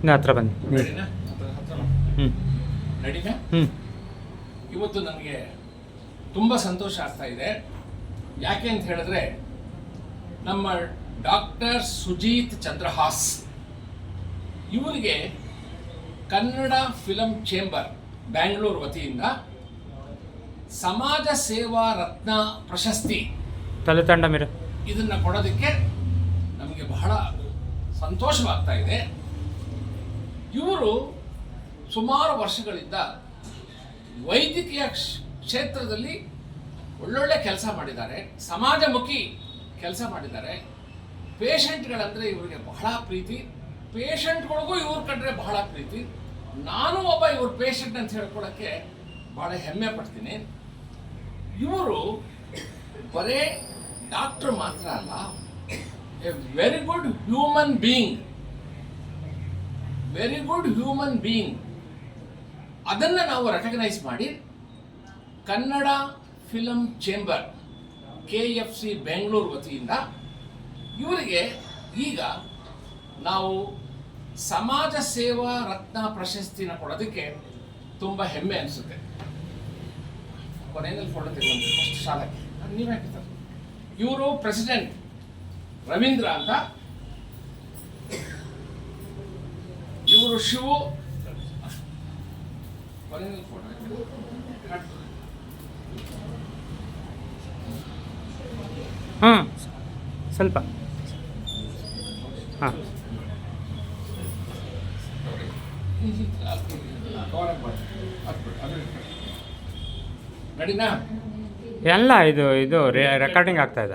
ಇನ್ನು ಹತ್ರ ಬನ್ನಿ. ಹ್ಞೂ ಇವತ್ತು ನನಗೆ ತುಂಬ ಸಂತೋಷ ಆಗ್ತಾ ಇದೆ. ಯಾಕೆ ಅಂತ ಹೇಳಿದ್ರೆ ನಮ್ಮ ಡಾಕ್ಟರ್ ಸುಜೀತ್ ಚಂದ್ರಹಾಸ್ ಇವರಿಗೆ ಕನ್ನಡ ಫಿಲಂ ಚೇಂಬರ್ ಬ್ಯಾಂಗ್ಳೂರು ವತಿಯಿಂದ ಸಮಾಜ ಸೇವಾ ರತ್ನ ಪ್ರಶಸ್ತಿ ತಲೆ ತಂಡ ಇದನ್ನ ಕೊಡೋದಕ್ಕೆ ನಮಗೆ ಬಹಳ ಸಂತೋಷವಾಗ್ತಾ ಇದೆ. ಇವರು ಸುಮಾರು ವರ್ಷಗಳಿಂದ ವೈದ್ಯಕೀಯ ಕ್ಷೇತ್ರದಲ್ಲಿ ಒಳ್ಳೊಳ್ಳೆ ಕೆಲಸ ಮಾಡಿದ್ದಾರೆ. ಸಮಾಜಮುಖಿ ಕೆಲಸ ಮಾಡಿದ್ದಾರೆ. ಪೇಷಂಟ್ಗಳಂದರೆ ಇವರಿಗೆ ಬಹಳ ಪ್ರೀತಿ. ಪೇಷಂಟ್ಗಳಿಗೂ ಇವ್ರ ಕಂಡ್ರೆ ಬಹಳ ಪ್ರೀತಿ. ನಾನು ಒಬ್ಬ ಇವ್ರ ಪೇಷಂಟ್ ಅಂತ ಹೇಳ್ಕೊಳಕ್ಕೆ ಬಹಳ ಹೆಮ್ಮೆ ಪಡ್ತೀನಿ. ಇವರು ಬರೇ ಡಾಕ್ಟರ್ ಮಾತ್ರ ಅಲ್ಲ, a very good human being very good human being ಅದನ್ನು ನಾವು ರೆಕಗ್ನೈಸ್ ಮಾಡಿ, Kannada film chamber K F C Bengaluru ವತಿಯಿಂದ ಇವರಿಗೆ ಈಗ ನಾವು ಸಮಾಜ ಸೇವಾ ರತ್ನ ಪ್ರಶಸ್ತಿನ ಕೊಡೋದಕ್ಕೆ ತುಂಬ ಹೆಮ್ಮೆ ಅನಿಸುತ್ತೆ. ಕೊನೆಯಲ್ಲಿ ಫೋಟೋ ತೆಗೆದು ಫಸ್ಟ್ ಶಾಲಕ್ಕೆ ನೀವೇ ಇವರು ಪ್ರೆಸಿಡೆಂಟ್ ರವೀಂದ್ರ ಅಂತ ಇವರು ಶಿವು. ಹಾಂ ಸ್ವಲ್ಪ. ಹಾಂ. ಎಲ್ಲ ಇದು ಇದು ರೆಕಾರ್ಡಿಂಗ್ ಆಗ್ತಾ ಇದೆ.